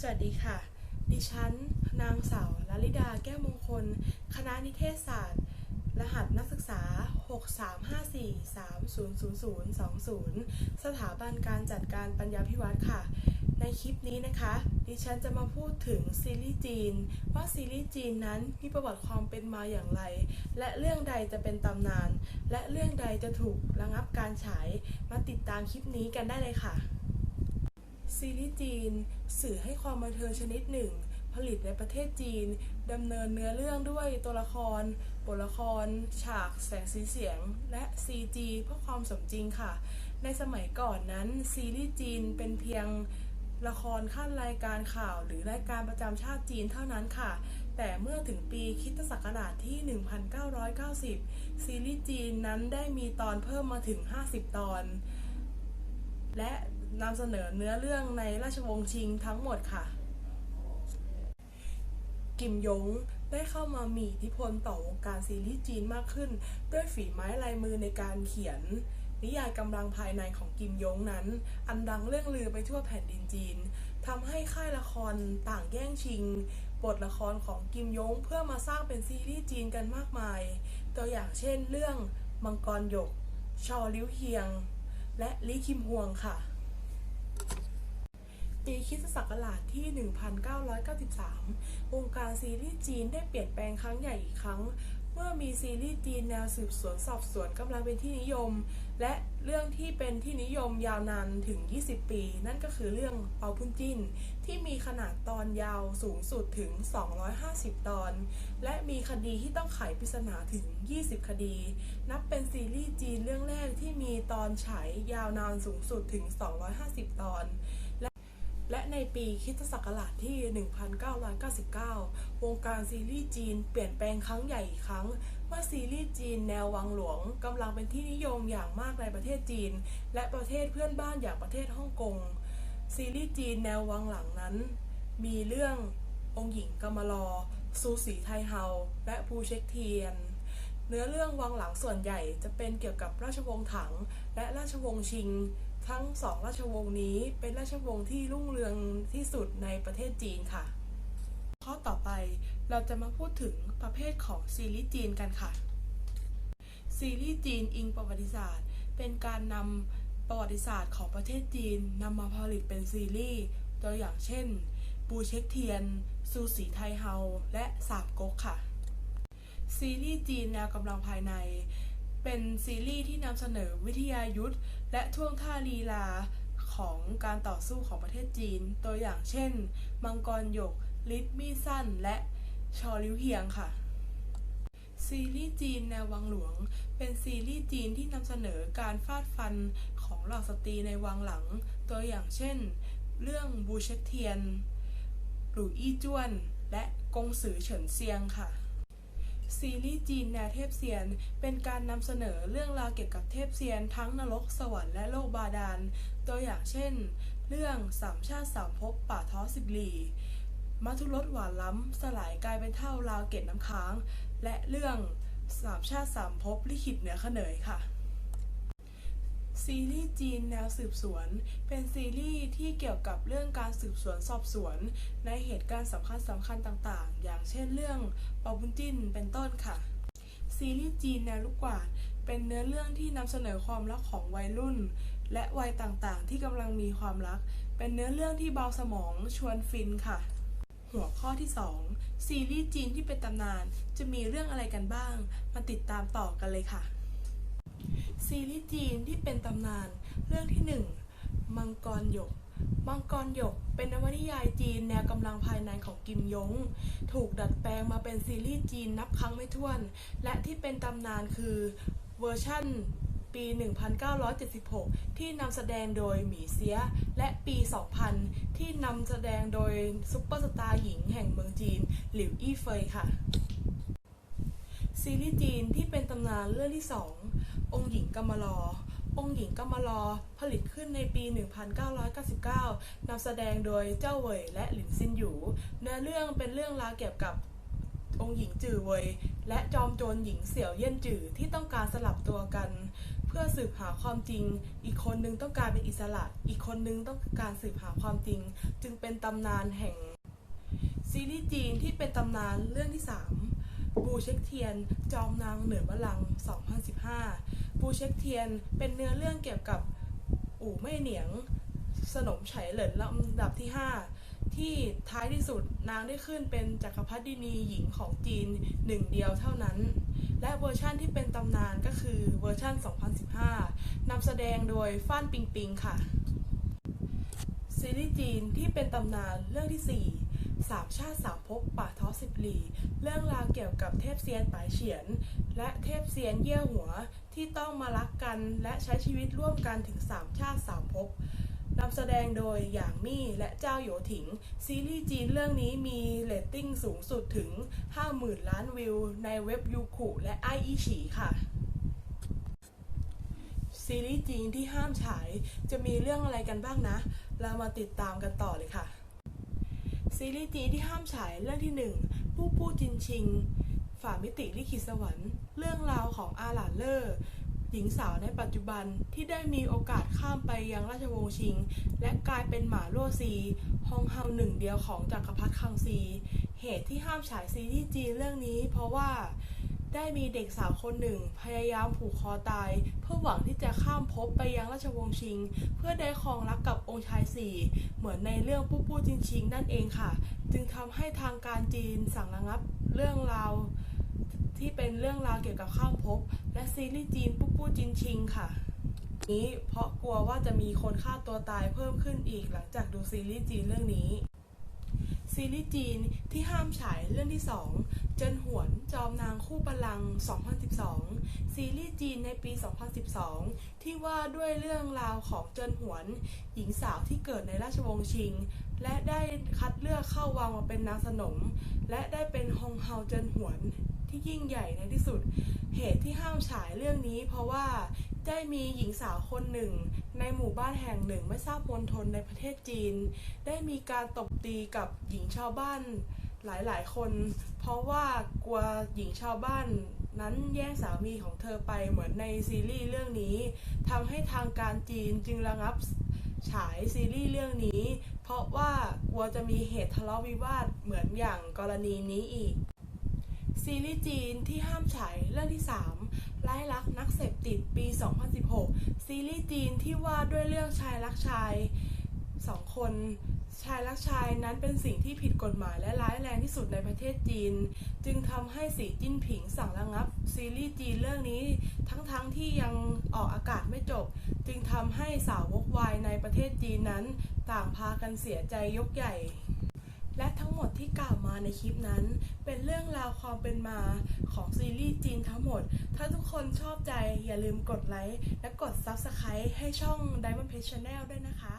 สวัสดีค่ะ ดิฉัน นางสาวลลิดาแก้วมงคล คณะนิเทศศาสตร์ รหัสนักศึกษา 6354300020 สถาบันการจัดการปัญญาพิวัตรค่ะ ในคลิปนี้นะคะ ดิฉันจะมาพูดถึงซีรีส์จีน ว่าซีรีส์จีนนั้นมีประวัติความเป็นมาอย่างไร และเรื่องใดจะเป็นตำนาน และเรื่องใดจะถูกระงับการฉาย มาติดตามคลิปนี้กันได้เลยค่ะ ซีรีส์จีน สื่อให้ความบันเทิงชนิดหนึ่ง ผลิตในประเทศจีนดำเนินเนื้อเรื่องด้วยตัวละคร บทละคร ฉาก แสงสีเสียง และ CG เพื่อความสมจริงค่ะ ในสมัยก่อนนั้น ซีรีส์จีนเป็นเพียงละครขั้นรายการข่าวหรือรายการประจำชาติจีนเท่านั้นค่ะ แต่เมื่อถึงปีคิตศักราชที่ 1990 ซีรีส์จีนนั้นได้มีตอนเพิ่มมาถึง 50 ตอน และ นำเสนอเนื้อเรื่องในราชวงศ์ชิงทั้งหมดค่ะ กิมยงได้เข้ามามีอิทธิพลต่อวงการซีรีส์จีนมากขึ้น ด้วยฝีไม้ลายมือในการเขียน นิยายกำลังภายในของกิมยงนั้น อันดังเรื่องลือไปทั่วแผ่นดินจีนทำให้ค่ายละครต่างแย่งชิงบทละครของกิมยงเพื่อมาสร้างเป็นซีรีส์จีนกันมากมาย ตัวอย่างเช่นเรื่องมังกรหยก ชอลิ้วเฮียง และลี่คิมฮวงค่ะ ปีคริสตศักราชที่ 1993 วงการซีรีส์จีนได้เปลี่ยนแปลงครั้งใหญ่อีกครั้ง เมื่อมีซีรีส์จีนแนวสืบสวนสอบสวนกำลังเป็นที่นิยม และเรื่องที่เป็นที่นิยมยาวนานถึง 20 ปี นั่นก็คือเรื่องเปาพุนจินที่มีขนาดตอนยาวสูงสุดถึง 250 ตอน และมีคดีที่ต้องไขปริศนาถึง 20 คดี นับเป็นซีรีส์จีนเรื่องแรกที่มีตอนฉายยาวนานสูงสุดถึง 250 ตอน และในปีคริสตศักราชที่ 1999 วงการซีรีส์จีนเปลี่ยนแปลงครั้งใหญ่อีกครั้ง เมื่อซีรีส์จีนแนววังหลวงกำลังเป็นที่นิยมอย่างมากในประเทศจีน และประเทศเพื่อนบ้านอย่างประเทศฮ่องกง ซีรีส์จีนแนววังหลังนั้น มีเรื่ององค์หญิงกำมลอ ซูสีไทเฮา และภูเช็คเทียน เนื้อเรื่องวังหลังส่วนใหญ่จะเป็นเกี่ยวกับราชวงศ์ถัง และราชวงศ์ชิง ทั้งสองราชวงศ์นี้เป็นราชวงศ์ที่รุ่งเรืองที่สุดในประเทศจีนค่ะ ข้อต่อไปเราจะมาพูดถึงประเภทของซีรีส์จีนกันค่ะ ซีรีส์จีนอิงประวัติศาสตร์ เป็นการนำประวัติศาสตร์ของประเทศจีนนำมาผลิตเป็นซีรีส์ตัวอย่างเช่นบูเช็คเทียน ซูสีไทเฮา และสามก๊กค่ะ ซีรีส์จีนแนวกำลังภายใน เป็นซีรีส์ที่นำเสนอวิทยายุทธและท่วงท่าลีลาของการต่อสู้ของประเทศจีน ตัวอย่างเช่น มังกรหยก ลิทมีสั้น และชอลิวเฮียงค่ะ ซีรีส์จีนแนววังหลวง เป็นซีรีส์จีนที่นำเสนอการฟาดฟันของเหล่าสตรีในวังหลัง ตัวอย่างเช่น เรื่องบูเชคเทียนหลู่อี้จ้วน และกงสือเฉินเซียงค่ะ ซีรีส์จีนแนวเทพเซียน เป็นการนำเสนอเรื่องราวเกี่ยวกับเทพเซียน ทั้งนรกสวรรค์และโลกบาดาล ตัวอย่างเช่น เรื่องสามชาติสามภพป่าท้อสิบหลีมัทุรสหวานล้ำ สลายกลายเป็นเท่าราวเกตน้ำค้าง และเรื่องสามชาติสามภพลิขิตเหนือเขนยค่ะ ซีรีส์จีนแนวสืบสวน เป็นซีรีส์ที่เกี่ยวกับเรื่องการสืบสวนสอบสวน ในเหตุการณ์สำคัญสำคัญต่างๆ อย่างเช่นเรื่องปาบุญจินเป็นต้นค่ะ ซีรีส์จีนแนวลูกกวาดเป็นเนื้อเรื่องที่นำเสนอความรักของวัยรุ่น และวัยต่างๆ ที่กำลังมีความรัก เป็นเนื้อเรื่องที่เบาสมองชวนฟินค่ะ หัวข้อที่ 2 ซีรีส์จีนที่เป็นตำนาน จะมีเรื่องอะไรกันบ้าง มาติดตามต่อกันเลยค่ะ ซีรีส์จีนที่เป็นตำนาน เรื่องที่ 1 มังกรหยก มังกรหยกเป็นนวนิยายจีนแนวกำลังภายในของกิมยง ถูกดัดแปลงมาเป็นซีรีส์จีนนับครั้งไม่ถ้วน และที่เป็นตำนานคือเวอร์ชั่นปี 1976 ที่นำแสดงโดยหมีเซีย และปี 2000 ที่นำแสดงโดยซุปเปอร์สตาร์หญิงแห่งเมืองจีน หลิวอี้เฟยค่ะ ซีรีส์จีนที่เป็นตำนานเรื่องที่2อง กำมะลอองค์หญิงกำมะลอผลิตขึ้นในปี 1999 นำแสดงโดยเจ้าเวยและหลินซินหยู เนื้อเรื่องเป็นเรื่องราวเกี่ยวกับองค์หญิงจื่อเวยและจอมโจรหญิงเสี่ยวเยี่ยนจื่อที่ต้องการสลับตัวกันเพื่อพื่อสืบหาความจริง อีกคนนึงต้องการเป็นอิสระ อีกคนนึงต้องการสืบหาความจริง จึงเป็นตำนานแห่งซีรีส์จีนที่เป็นตำนานเรื่องที่ 3 บูเช็คเทียน จอมนางเหนือบัลลังก์2015 บูเช็คเทียนเป็นเนื้อเรื่องเกี่ยวกับอู่ไม่เหนียง สนมไฉเหลินลำดับที่ 5 ที่ท้ายที่สุดนางได้ขึ้นเป็นจักรพรรดินีหญิงของจีนหนึ่งเดียวเท่านั้น และเวอร์ชั่นที่เป็นตำนานก็คือเวอร์ชั่น 2015นำแสดงโดยฟ้านปิงปิงค่ะ ซีรีส์จีนที่เป็นตำนานเรื่องที่ 4 สามชาติสามภพป่าท้อสิบหลี เรื่องราวเกี่ยวกับเทพเซียนปายเฉียน และเทพเซียนเยี่ยหัวที่ต้องมารักกันและใช้ชีวิตร่วมกันถึง3ชาติสามภพนำแสดงโดยหยางมี่และเจ้าโหยถิง ซีรีส์จีนเรื่องนี้มีเรตติ้งสูงสุดถึง 50,000 ล้านวิว ในเว็บยูคุและไออีฉีค่ะ ซีรีส์จีนที่ห้ามฉายจะมีเรื่องอะไรกันบ้างนะ เรามาติดตามกันต่อเลยค่ะ ซีรีส์จีที่ห้ามฉายเรื่องที่หนึ่งผู้ผู้จินชิง ฝ่ามิติลิขิตสวรรค์ เรื่องราวของอาหลานเลอร์หญิงสาวในปัจจุบันที่ได้มีโอกาสข้ามไปยังราชวงศ์ชิง และกลายเป็นหมาล่วซีฮองเฮาหนึ่งเดียวของจักรพรรดิคังซี เหตุที่ห้ามฉายซีรีส์จีนเรื่องนี้ เพราะว่า ได้มีเด็กสาวคนหนึ่ง พยายามผูกคอตาย เพื่อหวังที่จะข้ามภพไปยังราชวงศ์ชิง เพื่อได้ครองรักกับองค์ชายสี่เหมือนในเรื่องปู้ปู้จินชิงนั่นเองค่ะ จึงทำให้ทางการจีนสั่งระงับเรื่องราวที่เป็นเรื่องราวเกี่ยวกับข้ามภพและซีรีส์จีนปู้ปู้จินชิงค่ะนี้เพราะกลัวว่าจะมีคนฆ่าตัวตายเพิ่มขึ้นอีกหลังจากดูซีรีส์จีนเรื่องนี้ ซีรีส์จีนที่ห้ามฉายเรื่องที่ 2 เจินหวนจอมนางคู่บัลลัง 2012 ซีรีส์จีนในปี 2012 ที่ว่าด้วยเรื่องราวของเจินหวน หญิงสาวที่เกิดในราชวงศ์ชิง และได้คัดเลือกเข้าวังมาเป็นนางสนม และได้เป็นฮองเฮาเจินหวน ที่ยิ่งใหญ่ในที่สุด เหตุที่ห้ามฉายเรื่องนี้ เพราะว่าได้มีหญิงสาวคนหนึ่ง ในหมู่บ้านแห่งหนึ่งไม่ทราบมณฑลในประเทศจีน ได้มีการตบตีกับหญิงชาวบ้านหลายๆ คน เพราะว่ากลัวหญิงชาวบ้านนั้นแย่งสามีของเธอไปเหมือนในซีรีส์เรื่องนี้ทำให้ทางการจีนจึงระงับฉายซีรีส์เรื่องนี้ เพราะว่ากลัวจะมีเหตุทะเลาะวิวาทเหมือนอย่างกรณีนี้อีก ซีรีส์จีนที่ห้ามฉายเรื่องที่ 3 ร้ายรักนักเสพติดปี 2016 ซีรีส์จีนที่ว่าด้วยเรื่องชายรักชายสองคน ชายรักชายนั้นเป็นสิ่งที่ผิดกฎหมายและร้ายแรงที่สุดในประเทศจีน จึงทำให้สีจิ้นผิงสั่งระงับ ซีรีส์จีนเรื่องนี้ ทั้งๆทที่ยังออกอากาศไม่จบ จึงทำให้สาวกวายในประเทศจีนนั้น ต่างพากันเสียใจยกใหญ่ และทั้งหมดที่กล่าวมาในคลิปนั้น เป็นเรื่องราวความเป็นมาของซีรีส์จีนทั้งหมด ถ้าทุกคนชอบใจอย่าลืมกดไลค์และกด Subscribe ให้ช่อง Diamond Page Channel ด้วยนะคะ